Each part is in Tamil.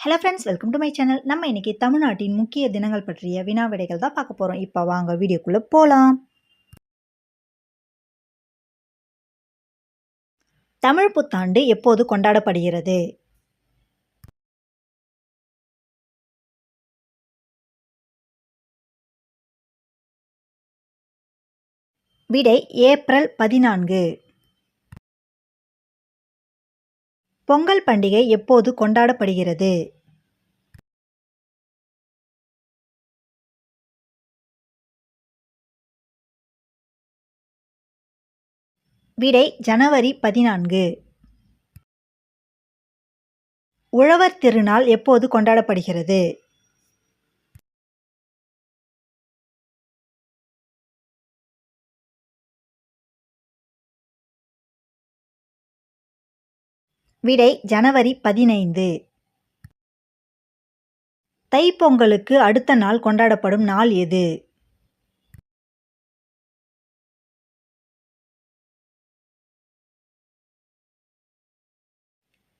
Hello friends welcome to my channel நம்ம இன்னைக்கு தமிழ்நாட்டின் முக்கிய தினங்கள் பற்றிய வினா விடைகள் தான் பார்க்க போகிறோம் இப்போ வாங்க வீடியோக்குள்ளே போகலாம் தமிழ் புத்தாண்டு எப்போது கொண்டாடப்படுகிறது? விடை ஏப்ரல் பதினான்கு. பொங்கல் பண்டிகை எப்போது கொண்டாடப்படுகிறது? விடை ஜனவரி பதினான்கு. உழவர் திருநாள் எப்போது கொண்டாடப்படுகிறது? விடை ஜனவரி பதினைந்து. தைப்பொங்கலுக்கு அடுத்த நாள் கொண்டாடப்படும் நாள் எது?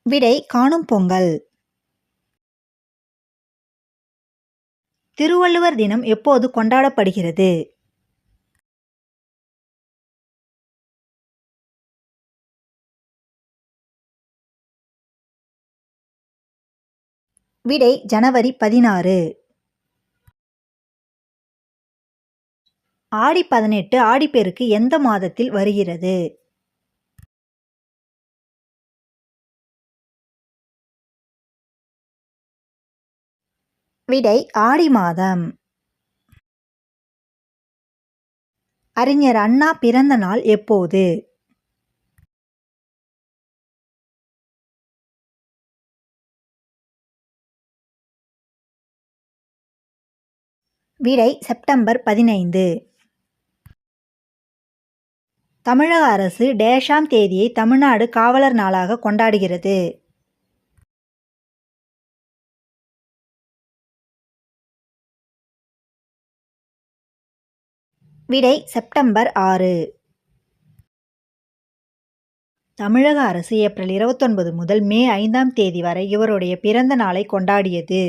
விடை காணும் பொங்கல். திருவள்ளுவர் தினம் எப்போது கொண்டாடப்படுகிறது? விடை ஜனவரி பதினாறு. ஆடி பதினெட்டு ஆடிப்பெருக்கு எந்த மாதத்தில் வருகிறது? விடை ஆடி மாதம். அறிஞர் அண்ணா பிறந்த நாள் எப்போது? விடை செப்டம்பர் பதினைந்து. தமிழக அரசு டேஷாம் தேதியை தமிழ்நாடு காவலர் நாளாக கொண்டாடுகிறது. விடை செப்டம்பர் ஆறு. தமிழக அரசு ஏப்ரல் இருபத்தொன்பது முதல் மே ஐந்தாம் தேதி வரை இவருடைய பிறந்த நாளை கொண்டாடியது.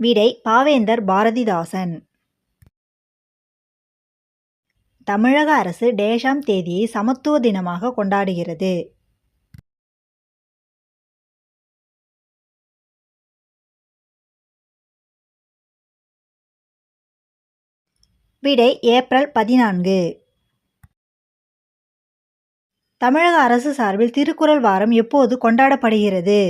விடை பாவேந்தர் பாரதிதாசன். தமிழக அரசு டேஷாம் தேதியை சமத்துவ தினமாக கொண்டாடுகிறது. விடை ஏப்ரல் பதினான்கு. தமிழக அரசு சார்பில் திருக்குறள் வாரம் எப்போது கொண்டாடப்படுகிறது?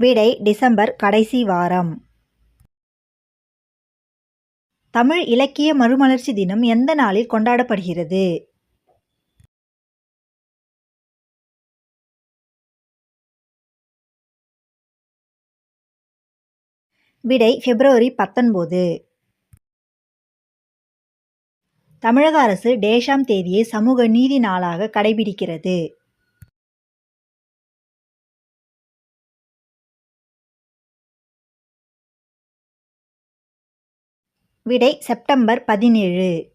விடை டிசம்பர் கடைசி வாரம். தமிழ் இலக்கிய மறுமலர்ச்சி தினம் எந்த நாளில் கொண்டாடப்படுகிறது? விடை பிப்ரவரி பத்தொன்பது. தமிழக அரசு டேஷாம் தேதியை சமூக நீதி நாளாக கடைபிடிக்கிறது. விடை செப்டம்பர் பதினேழு.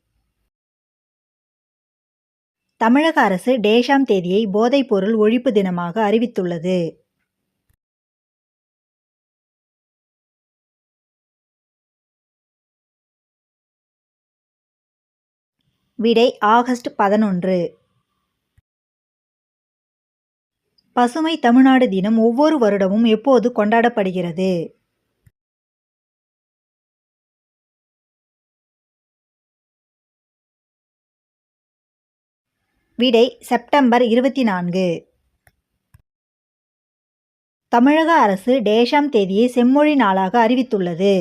தமிழக அரசு டேஷாம் தேதியை போதைப்பொருள் ஒழிப்பு தினமாக அறிவித்துள்ளது. விடை ஆகஸ்ட் பதினொன்று. பசுமை தமிழ்நாடு தினம் ஒவ்வொரு வருடமும் எப்போது கொண்டாடப்படுகிறது? விடை செப்டம்பர் இருபத்தி நான்கு தமிழக அரசு டேஷாம் தேதியை செம்மொழி நாளாக அறிவித்துள்ளது.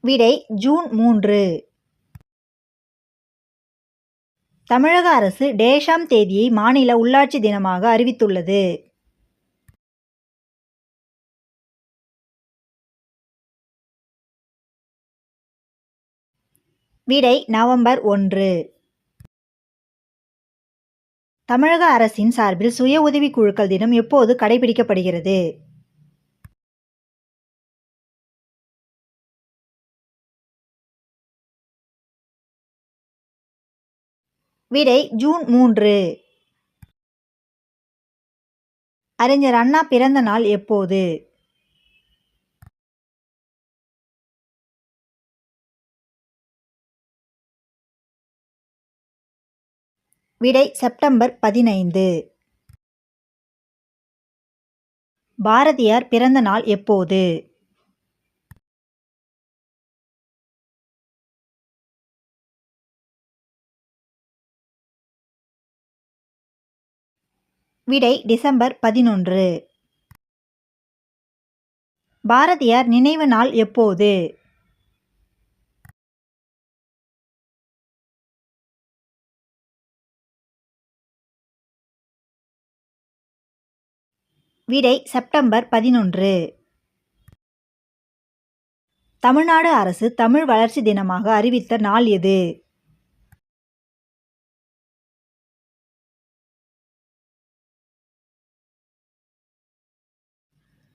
விடை ஜூன் மூன்று. தமிழக அரசு டேஷாம் தேதியை மாநில உள்ளாட்சி தினமாக அறிவித்துள்ளது. விடை நவம்பர் ஒன்று. தமிழக அரசின் சார்பில் சுய உதவிக் குழுக்கள் தினம் எப்போது கடைபிடிக்கப்படுகிறது? விடை ஜூன் மூன்று. அறிஞர் அண்ணா பிறந்த நாள் எப்போது? விடை செப்டம்பர் பதினைந்து. பாரதியார் பிறந்த நாள் எப்போது? விடை டிசம்பர் பதினொன்று. பாரதியார் நினைவு நாள் எப்போது? விடை செப்டம்பர் பதினொன்று. தமிழ்நாடு அரசு தமிழ் வளர்ச்சி தினமாக அறிவித்த நாள் எது?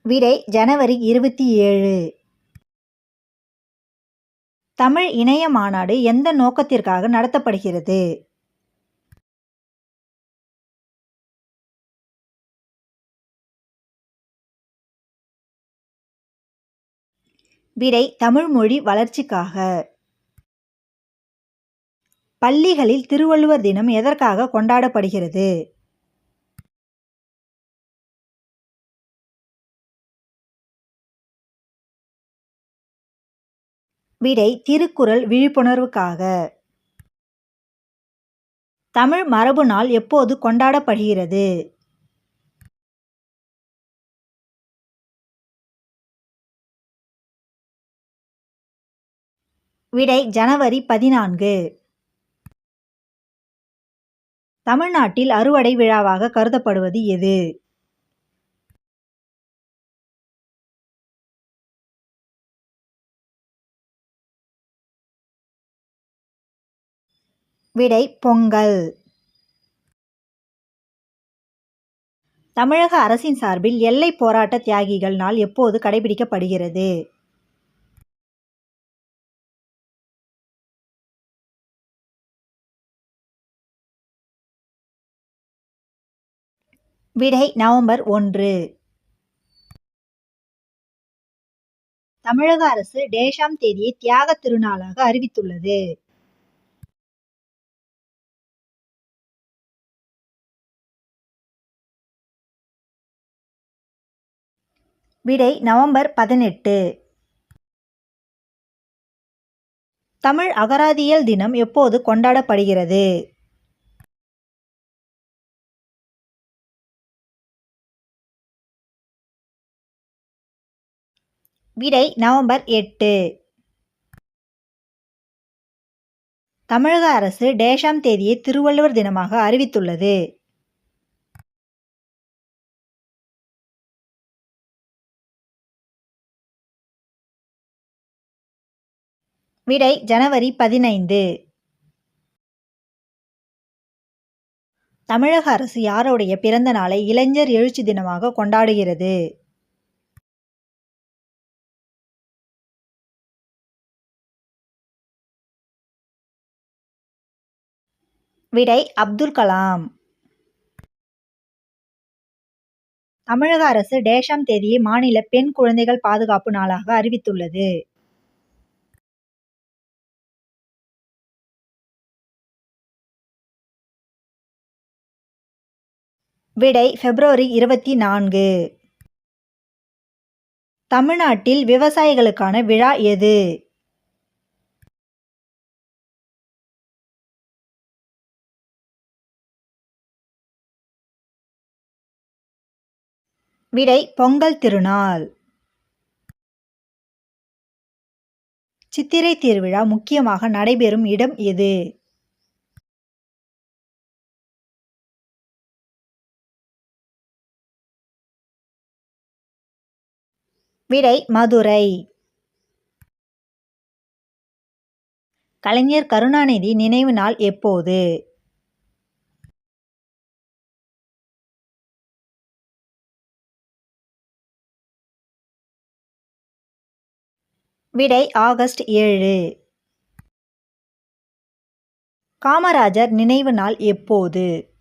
விடை ஜனவரி இருபத்தி ஏழு. தமிழ் இணைய மாநாடு எந்த நோக்கத்திற்காக நடத்தப்படுகிறது? விடை தமிழ்மொழி வளர்ச்சிக்காக. பள்ளிகளில் திருவள்ளுவர் தினம் எதற்காக கொண்டாடப்படுகிறது? விடை திருக்குறள் விழிப்புணர்வுக்காக. தமிழ் மரபு நாள் எப்போது கொண்டாடப்படுகிறது? விடை ஜனவரி பதினான்கு. தமிழ்நாட்டில் அறுவடை விழாவாக கருதப்படுவது எது? விடை பொங்கல். தமிழக அரசின் சார்பில் எல்லை போராட்ட தியாகிகள் நாள் எப்போது கடைபிடிக்கப்படுகிறது? விடை நவம்பர் ஒன்று. தமிழக அரசு டேஷாம் தேதியை தியாக திருநாளாக அறிவித்துள்ளது. விடை நவம்பர் பதினெட்டு. தமிழ் அகராதியல் தினம் எப்போது கொண்டாடப்படுகிறது? விடை நவம்பர் எட்டு. தமிழக அரசு டேஷாம் தேதியை திருவள்ளுவர் தினமாக அறிவித்துள்ளது. விடை ஜனவரி பதினைந்து. தமிழக அரசு யாருடைய பிறந்த நாளை இளைஞர் எழுச்சி தினமாக கொண்டாடுகிறது? விடை அப்துல் கலாம். தமிழக அரசு டேஷாம் தேதியை மாநில பெண் குழந்தைகள் பாதுகாப்பு நாளாக அறிவித்துள்ளது. விடை பிப்ரவரி இருபத்தி நான்கு. தமிழ்நாட்டில் விவசாயிகளுக்கான விழா எது? விடை பொங்கல் திருநாள். சித்திரை திருவிழா முக்கியமாக நடைபெறும் இடம் எது? விடை மதுரை. கலைஞர் கருணாநிதி நினைவு நாள் எப்போது? விடை ஆகஸ்ட் ஏழு. காமராஜர் நினைவு நாள் எப்போது?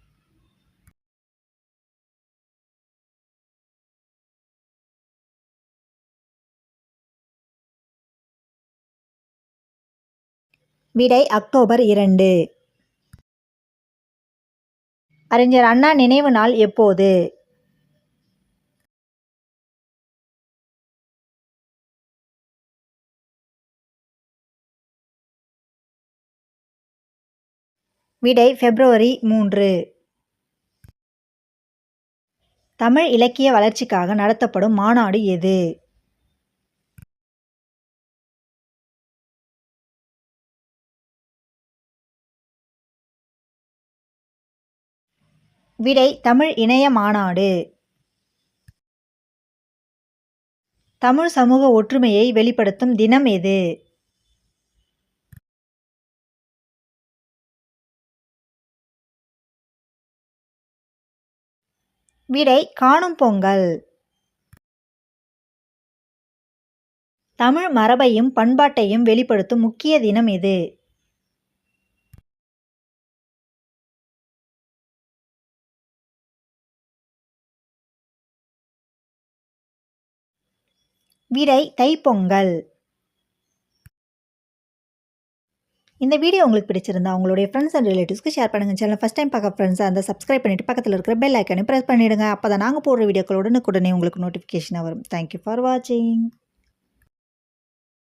விடை அக்டோபர் இரண்டு. அறிஞர் அண்ணா நினைவு நாள் எப்போது? விடை பிப்ரவரி மூன்று. தமிழ் இலக்கிய வளர்ச்சிக்காக நடத்தப்படும் மாநாடு எது? விடை தமிழ் இணைய மாநாடு. தமிழ் சமூக ஒற்றுமையை வெளிப்படுத்தும் தினம் எது? விடை காணும் பொங்கல். தமிழ் மரபையும் பண்பாட்டையும் வெளிப்படுத்தும் முக்கிய தினம் இது. விடை தைப்பொங்கல். இந்த வீடியோ உங்களுக்கு பிடிச்சிருந்தா உங்களுடைய ஃப்ரெண்ட்ஸ் அண்ட் ரிலேட்டிவ்ஸ்க்கு ஷேர் பண்ணுங்கள் சேனல் ஃபஸ்ட் டைம் பார்க்க ஃப்ரெண்ட்ஸாக அந்த சப்ஸ்கிரைப் பண்ணிவிட்டு பக்கத்தில் இருக்கிற பெல் ஐக்கனை ப்ரெஸ் பண்ணிவிடுங்க அப்போ தான் நாங்கள் போடுற வீடியோக்கள் உடனே உங்களுக்கு நோட்டிஃபிகேஷனாக வரும். தேங்க்யூ ஃபார் வாட்சிங்